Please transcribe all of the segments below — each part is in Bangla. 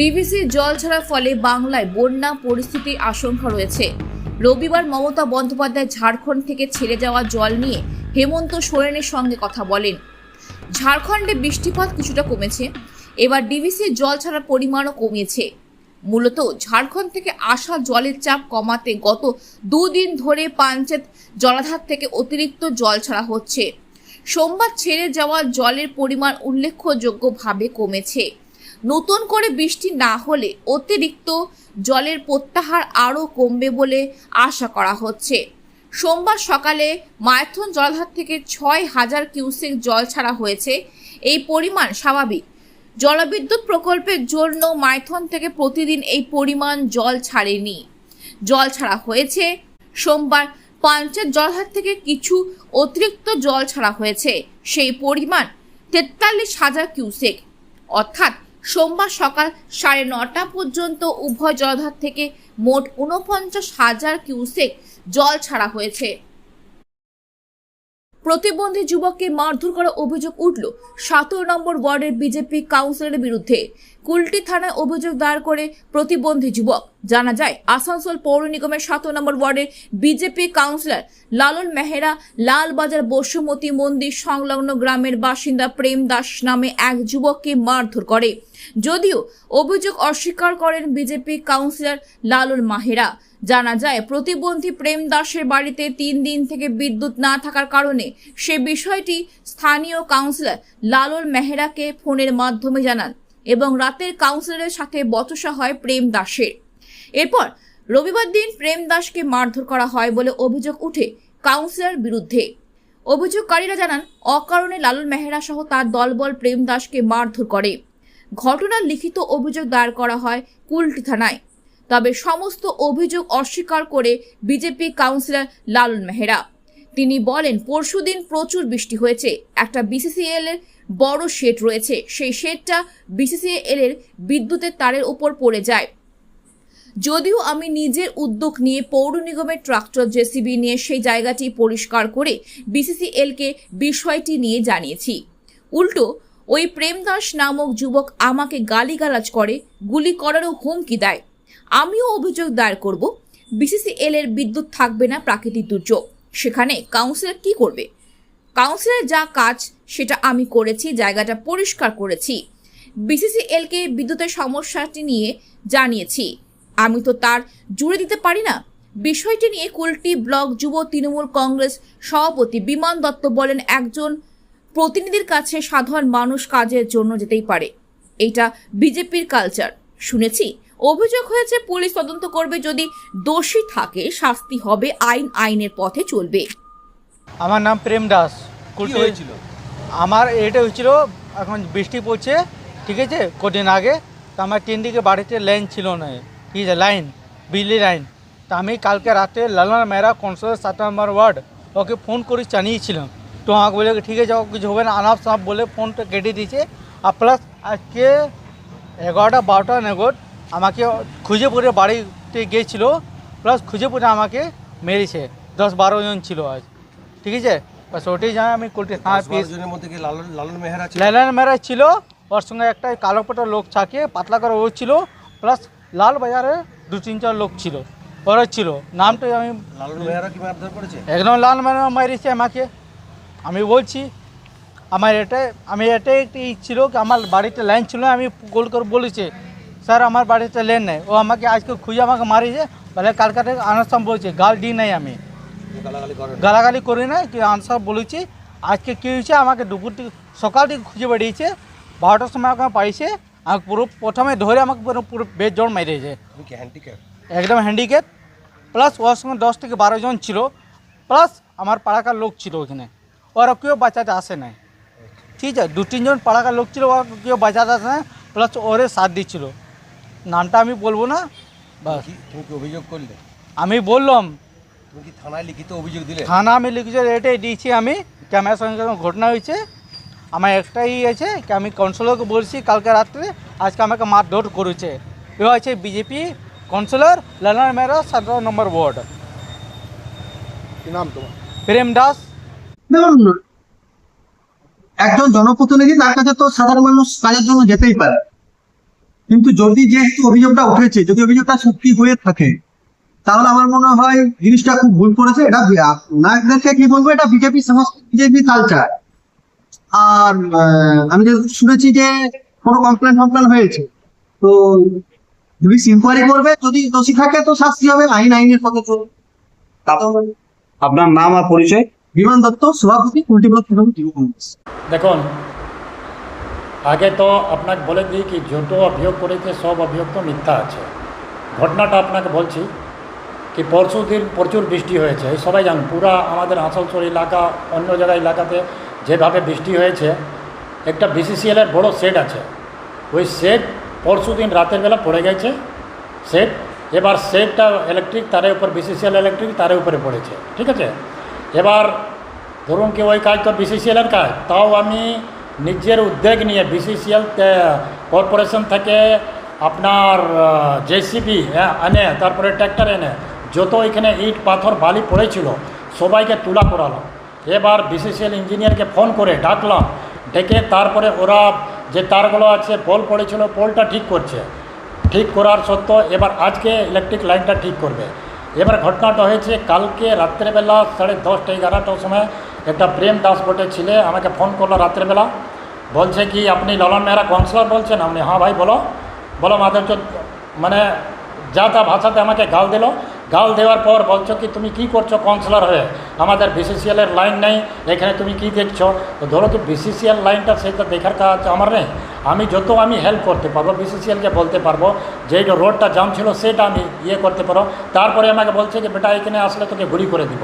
ডিভিসি জল ছাড়ার ফলে বাংলায় বন্যা পরিস্থিতির আশঙ্কা রয়েছে। রবিবার মমতা বন্দ্যোপাধ্যায় ঝাড়খণ্ড থেকে ছেড়ে যাওয়া জল নিয়ে হেমন্ত সোরেনের সঙ্গে কথা বলেন। ঝাড়খণ্ডে বৃষ্টিপাত কিছুটা কমেছে। এবার ডিভিসি জল ছাড়ার পরিমাণও কমিয়েছে। মূলত ঝাড়খণ্ড থেকে আসা জলের চাপ কমাতে গত দুদিন ধরে পাঞ্চেত জলাধার থেকে অতিরিক্ত জল ছাড়া হচ্ছে। সোমবার ছেড়ে যাওয়া জলের পরিমাণ উল্লেখযোগ্যভাবে কমেছে। নতুন করে বৃষ্টি না হলে অতিরিক্ত জলের প্রত্যাহার আরও কমবে বলে আশা করা হচ্ছে। সোমবার সকালে মায়াথন জলাধার থেকে ছয় হাজার কিউসেক জল ছাড়া হয়েছে। এই পরিমাণ স্বাভাবিক। জলবিদ্যুৎ প্রকল্পের জন্য মাইথন থেকে প্রতিদিন এই পরিমাণ জল ছাড়েনি। জল ছাড়া হয়েছে। সোমবার পাঞ্চের জলহাট থেকে কিছু অতিরিক্ত জল ছাড়া হয়েছে। সেই পরিমাণ তেতাল্লিশ হাজার কিউসেক। অর্থাৎ সোমবার সকাল সাড়ে নটা পর্যন্ত উভয় জলধার থেকে মোট ঊনপঞ্চাশ হাজার কিউসেক জল ছাড়া হয়েছে। প্রতিবন্ধী যুবককে মারধর করার অভিযোগ উঠল। সতেরো নম্বর ওয়ার্ডের বিজেপি কাউন্সিলরের বিরুদ্ধে। কুলটি থানায় অভিযোগ দায়ের করে প্রতিবন্ধী যুবক। জানা যায়, আসানসোল পৌর নিগমের সতেরো নম্বর ওয়ার্ডের বিজেপি কাউন্সিলর লালন মেহেরা লালবাজার বসুমতী মন্দির সংলগ্ন গ্রামের বাসিন্দা প্রেম দাস নামে এক যুবককে মারধর করে। যদিও অভিযোগ অস্বীকার করেন বিজেপি কাউন্সিলর লালন মাহেরা। জানা যায়, প্রতিবন্ধী প্রেম দাসের বাড়িতে তিন দিন থেকে বিদ্যুৎ না থাকার কারণে সে বিষয়টি স্থানীয় কাউন্সিলর লালন মেহরাকে ফোনের মাধ্যমে জানান এবং রাতের কাউন্সিলরের সাথে বচসা হয় প্রেম দাসের। এরপর রবিবার দিন প্রেম দাসকে মারধর করা হয় বলে অভিযোগ উঠে কাউন্সিলর বিরুদ্ধে। অভিযোগকারীরা জানান, অকারণে লালন মেহরা সহ তার দলবল প্রেম দাসকে মারধর করে। ঘটনার লিখিত অভিযোগ দায়ের করা হয় কুলটি থানায়। তবে সমস্ত অভিযোগ অস্বীকার করে বিজেপি কাউন্সিলর লালন মেহরা। তিনি বলেন, পরশুদিন প্রচুর বৃষ্টি হয়েছে। একটা বিসিসিএল এর বড় শেড রয়েছে। সেই শেডটা বিসিসিএল এর বিদ্যুতের তারের উপর পড়ে যায়। যদিও আমি নিজের উদ্যোগ নিয়ে পৌর নিগমের ট্রাক্টর জেসিবি নিয়ে সেই জায়গাটি পরিষ্কার করে বিসিসিএলকে বিষয়টি নিয়ে জানিয়েছি। উল্টো ওই প্রেমদাস নামক যুবক আমাকে গালিগালাজ করে, গুলি করারও হুমকি দেয়। আমিও অভিযোগ দায়ের করব, বিসিসিএল এর বিদ্যুৎ থাকবে না প্রাকৃতিক দুর্যোগ। সেখানে কাউন্সিলর কি করবে? কাউন্সিলর যা কাজ, সেটা আমি করেছি, জায়গাটা পরিষ্কার করেছি। বিসিসিএল কে বিদ্যুতের সমস্যাটি নিয়ে জানিয়েছি। আমি তো তার জুড়ে দিতে পারি না। বিষয়টি নিয়ে কুলটি ব্লক যুব তৃণমূল কংগ্রেস সভাপতি বিমান দত্ত বলেন, একজন প্রতিনিধির কাছে সাধারণ মানুষ কাজের জন্য যেতেই পারে। এটা বিজেপির কালচার শুনেছি অভিযোগ হয়েছে পুলিশ তদন্ত করবে যদি দোষী থাকে শাস্তি হবে আইন আইনের পথে চলবে। আমার নাম প্রেম দাস। হয়েছিল? আমার এটা হয়েছিল এখন বৃষ্টি পড়ছে ঠিক আছে কদিন আগে। তো আমার তিন দিকে বাড়িতে লাইন ছিল না। ঠিক আছে লাইন বিজলি লাইন তা আমি কালকে রাতে লালন মেহরা কনসোল সাত নম্বর ওয়ার্ড ওকে ফোন করে জানিয়েছিলাম। তো আমাকে বলে ঠিক আছে কিছু হবে না আনাপ সাপ বলে ফোনটা কেটে দিয়েছে আর প্লাস আজকে এগারোটা বারোটা নেগট আমাকে খুঁজে পড়ে বাড়িতে গিয়েছিল প্লাস খুঁজে পড়ে আমাকে মেরেছে দশ বারো জন ছিল আজ ঠিক আছে বাস ওটাই জানি আমি কোল্টে হ্যাঁ মধ্যে কি লালন লালন মেহরা ছিল ওর সঙ্গে একটা কালো পাটা লোক থাকে পাতলা করে ও ছিল প্লাস লাল বাজারে দু তিন চার লোক ছিল ওরা ছিল নামটা আমি লালন মেহরা কি মারধর করেছে একদম লাল মেরা মারিছে আমাকে আমি বলছি আমার এটাই আমি এটাই একটি ছিল কি আমার বাড়িতে লাইন ছিল আমি কল করে বলেছি স্যার আমার বাড়িতে লাইন নেই। ও আমাকে আজকে খুঁজে আমাকে মারিছে বলে কালকাটা আনাসাম বলছে গাল দি নাই আমি। গালাগালি করি না কি আনসার বলেছি আজকে কী হয়েছে? আমাকে দুপুর থেকে সকাল থেকে খুঁজে বেরিয়েছে বারোটার সময় আমাকে পাইছে আমাকে পুরো প্রথমে ধরে আমাকে পুরো পুরো বেশ জোর মেরেছে একদম হ্যান্ডিক্যাপ প্লাস ওর সঙ্গে দশ থেকে বারো জন ছিল প্লাস আমার পাড়াকার লোক ছিল ওখানে। ওরা কেউ বাঁচাতে আসে নাই ঠিক আছে দু তিনজন পাড়াকার লোক ছিল ওরা কেউ বাঁচাতে আসে না প্লাস ওরে সাথ দিচ্ছিল নামটা আমি বলব না বাস তুমি কি অভিযোগ করলে আমি বললাম তুমি কি থানায় লিখিত অভিযোগ দিলে থানা আমি লিখেছি এটাই দিয়েছি আমি ক্যামেরার সঙ্গে ঘটনা হয়েছে আমার একটাই আছে কি আমি কাউন্সিলরকে বলছি কালকে রাত্রে আজকে আমাকে মারধর করেছে এ আছে বিজেপি কাউন্সিলর লালন মেহরা সতেরো নম্বর ওয়ার্ড কি নাম তোমার প্রেম দাস একজন জনপ্রতিনিধি তার কাছে তো সাধারণ মানুষ কাজের জন্য যেতেই পারে। কিন্তু যদি যেহেতু অভিযোগটা উঠেছে, যদি অভিযোগটা সত্যি হয়ে থাকে, তাহলে আমার মনে হয় জিনিসটা খুব ভুল করেছে। এটা নায়কদেরকে কি বলব? এটা বিজেপি বিজেপি কালচার আর আমি যে শুনেছি যে কোনো কমপ্লেন ফমপ্লেন হয়েছে, তো পুলিশ ইনকোয়ারি করবে। যদি দোষী থাকে, তো শাস্তি হবে। আইন, আইনের পথে চলবে আপনার নাম আর পরিচয়? বিমান দত্ত, সভাপতি তৃণমূল যুব কংগ্রেস। দেখুন, আগে তো আপনাকে বলে দিই কি যত অভিযোগ করেছে, সব অভিযোগ তো মিথ্যা আছে। ঘটনাটা আপনাকে বলছি কি, পরশু দিন প্রচুর বৃষ্টি হয়েছে, এই সবাই জানেন, পুরা আমাদের আসানসোল এলাকা, অন্য জায়গা এলাকাতে যেভাবে বৃষ্টি হয়েছে, একটা বিসিসিএলের বড় সেট আছে। ওই সেট পরশু দিন রাতের বেলা পড়ে গেছে সেট এবার সেটটা ইলেকট্রিক তারের উপর বিসিসিএল ইলেকট্রিক তারের উপরে পড়েছে, ঠিক আছে? এবার ধরুন কি ওই কাজ তো বিসিসিএলের কাজ, তাও আমি নিজের উদ্যোগ নিয়ে বিসিসিএল কর্পোরেশন থেকে আপনার জেসিবি এনে তারপরে ট্র্যাক্টর এনে, যত এখানে ইট, পাথর, বালি পড়েছিল, সবাইকে তুলা করালাম এবার বিসিসিএল ইঞ্জিনিয়ারকে ফোন করে ডাকলাম, ডেকে তারপরে ওরা যে তারগুলো আছে, পোল পড়েছিল, পোলটা ঠিক করছে। ঠিক করার সত্ত্বেও এবার আজকে ইলেকট্রিক লাইনটা ঠিক করবে। এবার ঘটনাটা হয়েছে, কালকে রাত্রেবেলা সাড়ে দশটা, এগারোটার সময় একটা প্রেম দাস বটে ছেলে, আমাকে ফোন করল রাত্রেবেলা। বলছে কি, আপনি ললন মেহরা কাউন্সিলর বলছেন? আপনি হ্যাঁ ভাই, বলো। বলো মাধব মানে যা তা ভাষাতে আমাকে গাল দিল। গাল দেওয়ার পর বলছো কি, তুমি কি করছ কাউন্সিলর হয়ে? আমাদের বিসিসিএলের লাইন নেই, এখানে তুমি কি দেখছ? তো ধরো কি বিসিসিএল লাইনটা সেটা দেখার কাজ আমার নেই। আমি যত আমি হেল্প করতে পারব বিসিসিএলকে বলতে পারব যে যে রোডটা জাম ছিল সেটা আমি ইয়ে করতে পারো। তারপরে আমাকে বলছে যে, বেটা, এখানে আসলে তোকে ঘুরি করে দিব।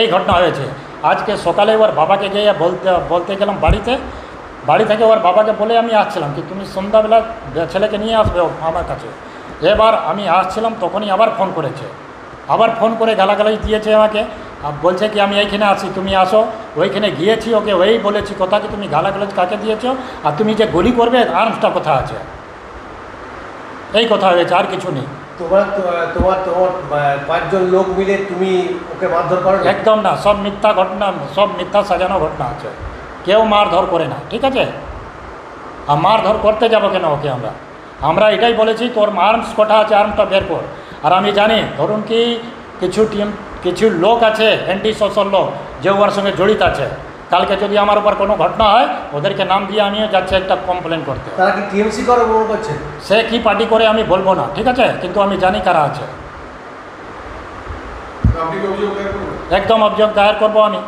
এই ঘটনা হয়েছে। আজকে সকালে ওর বাবাকে গিয়ে বলতে বলতে গেলাম বাড়িতে। বাড়ি থেকে ওর বাবাকে বলে আমি আসছিলাম, কি তুমি সন্ধ্যাবেলা ছেলেকে নিয়ে আসবে আমার কাছে? এবার আমি আসছিলাম তখনই আবার ফোন করেছে। আবার ফোন করে গালাগালাই দিয়েছে আমাকে। বলছে কি আমি এইখানে আসি তুমি আসো। ওইখানে গিয়েছি ওকে ওই বলেছি কথা কি তুমি গালাগালাজ কাকে দিয়েছ? আর তুমি যে গুলি করবে আর্মসটা কথা আছে? এই কথা হয়েছে আর কিছু নেই। তোমার তো- তোমার তোমার পাঁচজন লোক মিলে তুমি ওকে মারধর করো একদম না সব মিথ্যা ঘটনা সব মিথ্যা সাজানো ঘটনা আছে। কেউ মারধর করে না ঠিক আছে? আর মারধর করতে যাব কেন ওকে আমরা? আমরা এটাই বলেছি তোর আর্মস কটা আছে আর্মটা বের কর। আর আমি জানি ধরুন কি কিছু টিম কিছু লোক আছে অ্যান্টি সোশ্যাল লোক যে ওর সঙ্গে জড়িত আছে। কালকে যদি আমার উপর কোনো ঘটনা হয় ওদেরকে নাম দিয়ে আমিও যাচ্ছি একটা কমপ্লেন করতে। তারা কি টিএমসি করে সে কি পার্টি করে আমি বলব না ঠিক আছে? কিন্তু আমি জানি কারা আছে। একদম অভিযোগ দায়ের করব আমি।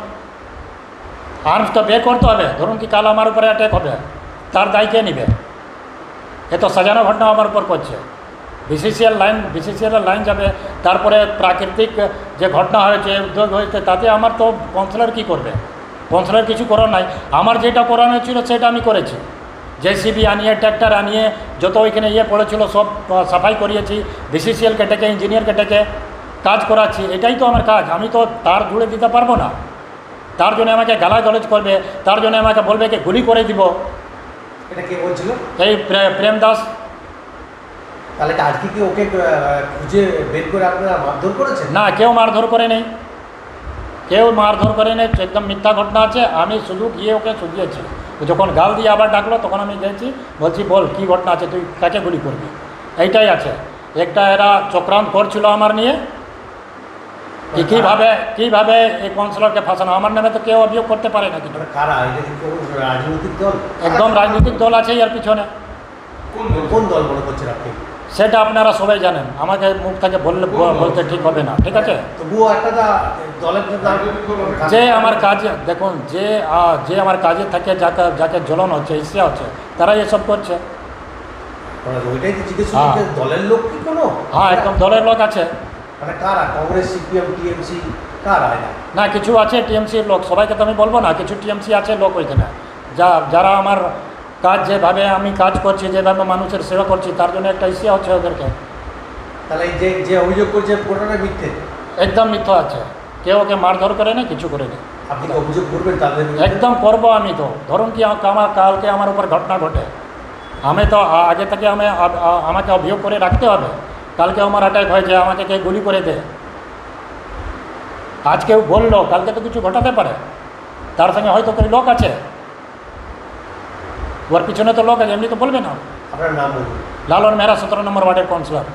আর্মস তো বের করতে হবে ধরুন কি কাল আমার উপরে অ্যাটাক হবে তার দায় কে নেবে? এ তো সাজানো ঘটনা আমার উপর করছে। বিসিসিএল লাইন বিসিসিএলের লাইন যাবে, তারপরে প্রাকৃতিক যে ঘটনা হয়েছে, উদ্যোগ হয়েছে, তাতে আমার তো কাউন্সিলর কী করবে? কাউন্সিলর কিছু করার নাই। আমার যেটা করানো ছিল সেটা আমি করেছি। জেসিবি আনিয়ে, ট্র্যাক্টর আনিয়ে, যত ওইখানে ইয়ে পড়েছিল, সব সাফাই করিয়েছি বিসিসিএলকে ডেকে ইঞ্জিনিয়ারকে ডেকে কাজ করাচ্ছি। এটাই তো আমার কাজ। আমি তো তার জুড়ে দিতে পারব না। তার জন্য আমাকে গালা গালাগালজ করবে, তার জন্য আমাকে বলবে কি গুলি করে দিব। এটা কে বলছিল? এই প্রেম দাস। তাহলে আজকে কি ওকে খুঁজে বের করে আপনারা মারধর করেছেন? না কেউ মারধর করে নেই। কেউ মারধর করে নেই একদম মিথ্যা ঘটনা আছে। আমি শুধু গিয়ে ওকে শুধিয়েছি যখন গাল দিয়ে আবার ডাকলো তখন আমি গেছি বলছি বল কী ঘটনা আছে? তুই কাকে গুলি করবি? এইটাই আছে। একটা এরা চক্রান্ত করছিল আমার নিয়ে। কি কীভাবে কীভাবে এই কাউন্সিলরকে ফাঁসানো? আমার নামে তো কেউ অভিযোগ করতে পারে না কিছু কারা? এটা কি কোন রাজনৈতিক দল? একদম রাজনৈতিক দল আছে এর পিছনে। কোন দল? মনে করছেন আপনি? সেটা আপনারা সবাই জানেন। আমাকে মুখ থেকে বললে বলতে ঠিক হবে না ঠিক আছে? যে আমার কাজে দেখুন যে যে আমার কাজে থাকে যাকে যাকে জ্বলন হচ্ছে ইসে হচ্ছে তারাই এসব করছে। হ্যাঁ। যে হ্যাঁ একদম দলের লোক আছে। মানে কারা? কংগ্রেস সিপিএম টিএমসি কারা এটা না কিছু আছে টিএমসির লোক সবাইকে তো আমি বলব না কিছু টিএমসি আছে লোক ওইখানে। যা যারা আমার কাজ যেভাবে আমি কাজ করছি যেভাবে মানুষের সেবা করছি তার জন্য একটা ইসে হচ্ছে ওদেরকে। তাহলে যে যে অভিযোগ করছে পুরোটা মিথ্যে? একদম মিথ্য আছে। কেউ ওকে মারধর করে না কিছু করে না। আপনি অভিযোগ করবেন তাদের একদম করব আমি তো। ধরুন কি আমার কালকে আমার উপর ঘটনা ঘটে। আমি তো আগে থেকে আমি আমাকে অভিযোগ করে রাখতে হবে। কালকে আমার অ্যাটাক হয়েছে আমাকে কে গুলি করে দে। আজকেও বলল কালকে তো কিছু ঘটাতে পারে। তার সঙ্গে হয়তো কোনো লোক আছে। ওর পিছনে তো লোক আছে এমনি তো বলবে না। আপনার নাম বলুন। লালন মেহরা সতেরো নম্বর ওয়ার্ডের কাউন্সিলর